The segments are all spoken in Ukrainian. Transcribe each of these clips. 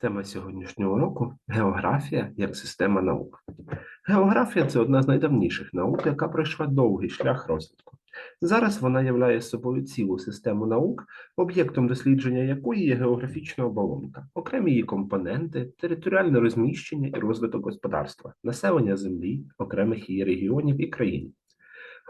Тема сьогоднішнього уроку географія як система наук. Географія це одна з найдавніших наук, яка пройшла довгий шлях розвитку. Зараз вона являє собою цілу систему наук, об'єктом дослідження якої є географічна оболонка, окремі її компоненти, територіальне розміщення і розвиток господарства, населення землі, окремих її регіонів і країн.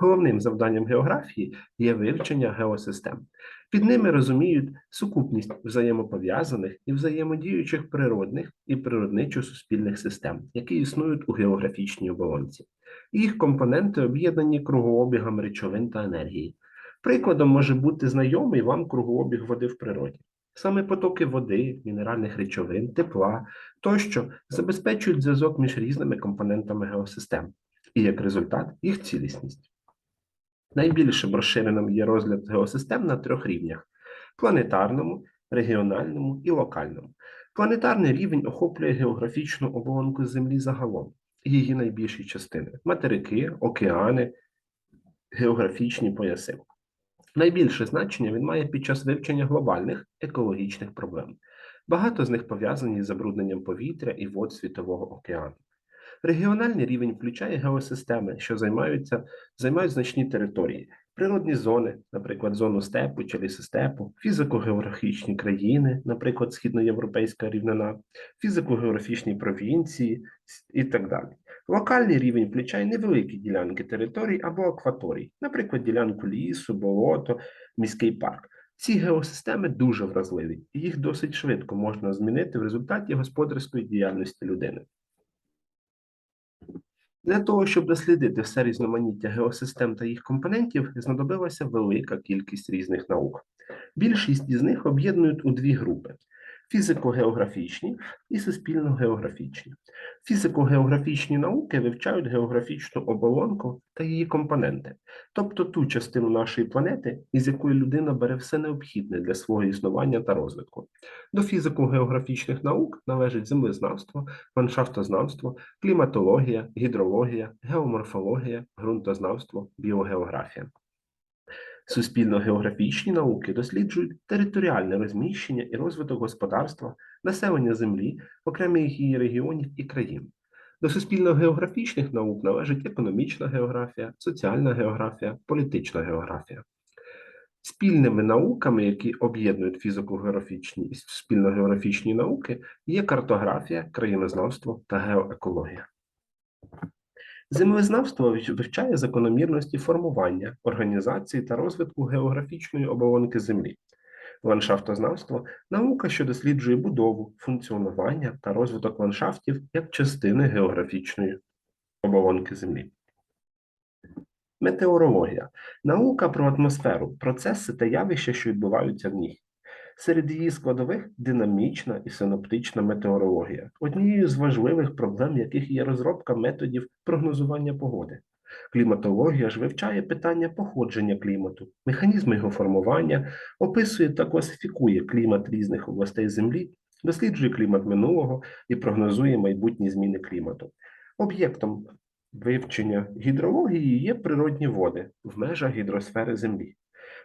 Головним завданням географії є вивчення геосистем. Під ними розуміють сукупність взаємопов'язаних і взаємодіючих природних і природничо-суспільних систем, які існують у географічній оболонці. Їх компоненти об'єднані кругообігом речовин та енергії. Прикладом може бути знайомий вам кругообіг води в природі. Саме потоки води, мінеральних речовин, тепла тощо забезпечують зв'язок між різними компонентами геосистем і як результат їх цілісність. Найбільшим розширеним є розгляд геосистем на трьох рівнях: планетарному, регіональному і локальному. Планетарний рівень охоплює географічну оболонку Землі загалом, її найбільші частини материки, океани, географічні пояси. Найбільше значення він має під час вивчення глобальних екологічних проблем. Багато з них пов'язані з забрудненням повітря і вод Світового океану. Регіональний рівень включає геосистеми, що займаються, займають значні території, природні зони, наприклад, зону степу чи лісостепу, фізико-географічні країни, наприклад, східноєвропейська рівнина, фізико-географічні провінції і так далі. Локальний рівень включає невеликі ділянки територій або акваторій, наприклад, ділянку лісу, болото, міський парк. Ці геосистеми дуже вразливі, і їх досить швидко можна змінити в результаті господарської діяльності людини. Для того, щоб дослідити все різноманіття геосистем та їх компонентів, знадобилася велика кількість різних наук. Більшість із них об'єднують у дві групи: фізико-географічні і суспільно-географічні. Фізико-географічні науки вивчають географічну оболонку та її компоненти, тобто ту частину нашої планети, із якої людина бере все необхідне для свого існування та розвитку. До фізико-географічних наук належить землезнавство, ландшафтознавство, кліматологія, гідрологія, геоморфологія, ґрунтознавство, біогеографія. Суспільно-географічні науки досліджують територіальне розміщення і розвиток господарства, населення землі, окремих її регіонів і країн. До суспільно-географічних наук належить економічна географія, соціальна географія, політична географія. Спільними науками, які об'єднують фізико-географічні і суспільно-географічні науки, є картографія, країнознавство та геоекологія. Землезнавство вивчає закономірності формування, організації та розвитку географічної оболонки Землі. Ландшафтознавство наука, що досліджує будову, функціонування та розвиток ландшафтів як частини географічної оболонки Землі. Метеорологія наука про атмосферу, процеси та явища, що відбуваються в ній. Серед її складових динамічна і синоптична метеорологія, однією з важливих проблем, яких є розробка методів прогнозування погоди. Кліматологія ж вивчає питання походження клімату, механізми його формування, описує та класифікує клімат різних областей Землі, досліджує клімат минулого і прогнозує майбутні зміни клімату. Об'єктом вивчення гідрології є природні води в межах гідросфери Землі.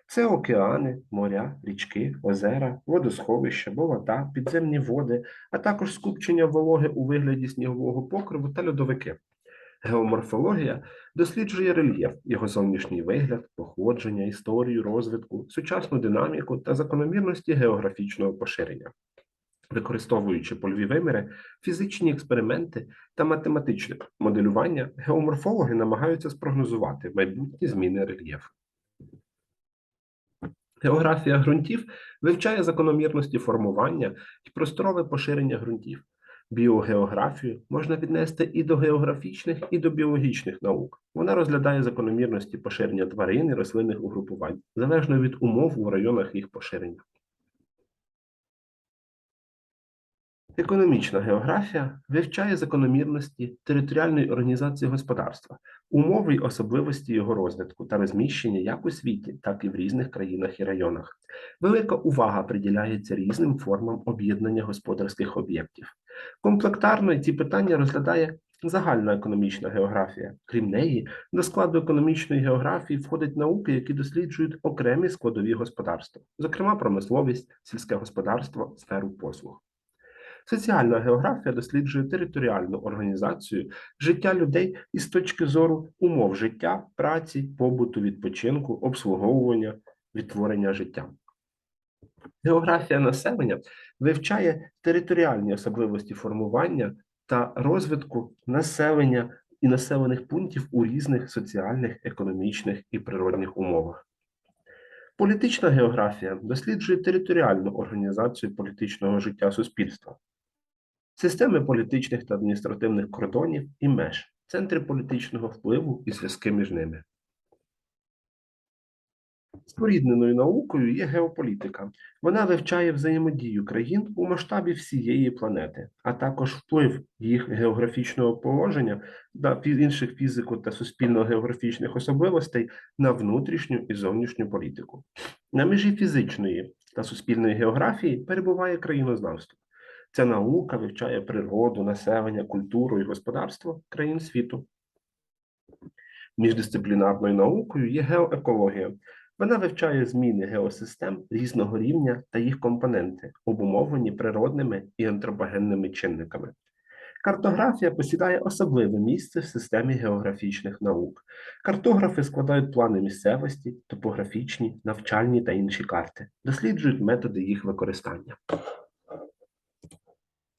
Це океани, моря, річки, озера, водосховища, болота, підземні води, а також скупчення вологи у вигляді снігового покриву та льодовики. Геоморфологія досліджує рельєф, його зовнішній вигляд, походження, історію, розвитку, сучасну динаміку та закономірності географічного поширення. Використовуючи польові виміри, фізичні експерименти та математичне моделювання, геоморфологи намагаються спрогнозувати майбутні зміни рельєфу. Географія ґрунтів вивчає закономірності формування і просторове поширення ґрунтів. Біогеографію можна віднести і до географічних, і до біологічних наук. Вона розглядає закономірності поширення тварин і рослинних угрупувань, залежно від умов у районах їх поширення. Економічна географія вивчає закономірності територіальної організації господарства, умови й особливості його розвитку та розміщення як у світі, так і в різних країнах і районах. Велика увага приділяється різним формам об'єднання господарських об'єктів. Комплектарно ці питання розглядає загальна економічна географія. Крім неї, до складу економічної географії входять науки, які досліджують окремі складові господарства, зокрема промисловість, сільське господарство, сферу послуг. Соціальна географія досліджує територіальну організацію життя людей із точки зору умов життя, праці, побуту, відпочинку, обслуговування, відтворення життя. Географія населення вивчає територіальні особливості формування та розвитку населення і населених пунктів у різних соціальних, економічних і природних умовах. Політична географія досліджує територіальну організацію політичного життя суспільства, системи політичних та адміністративних кордонів і меж, центри політичного впливу і зв'язки між ними. Спорідненою наукою є геополітика. Вона вивчає взаємодію країн у масштабі всієї планети, а також вплив їх географічного положення та інших фізико- та суспільно-географічних особливостей на внутрішню і зовнішню політику. На межі фізичної та суспільної географії перебуває країнознавство. Ця наука вивчає природу, населення, культуру і господарство країн світу. Міждисциплінарною наукою є геоекологія. Вона вивчає зміни геосистем різного рівня та їх компоненти, обумовлені природними і антропогенними чинниками. Картографія посідає особливе місце в системі географічних наук. Картографи складають плани місцевості, топографічні, навчальні та інші карти, досліджують методи їх використання.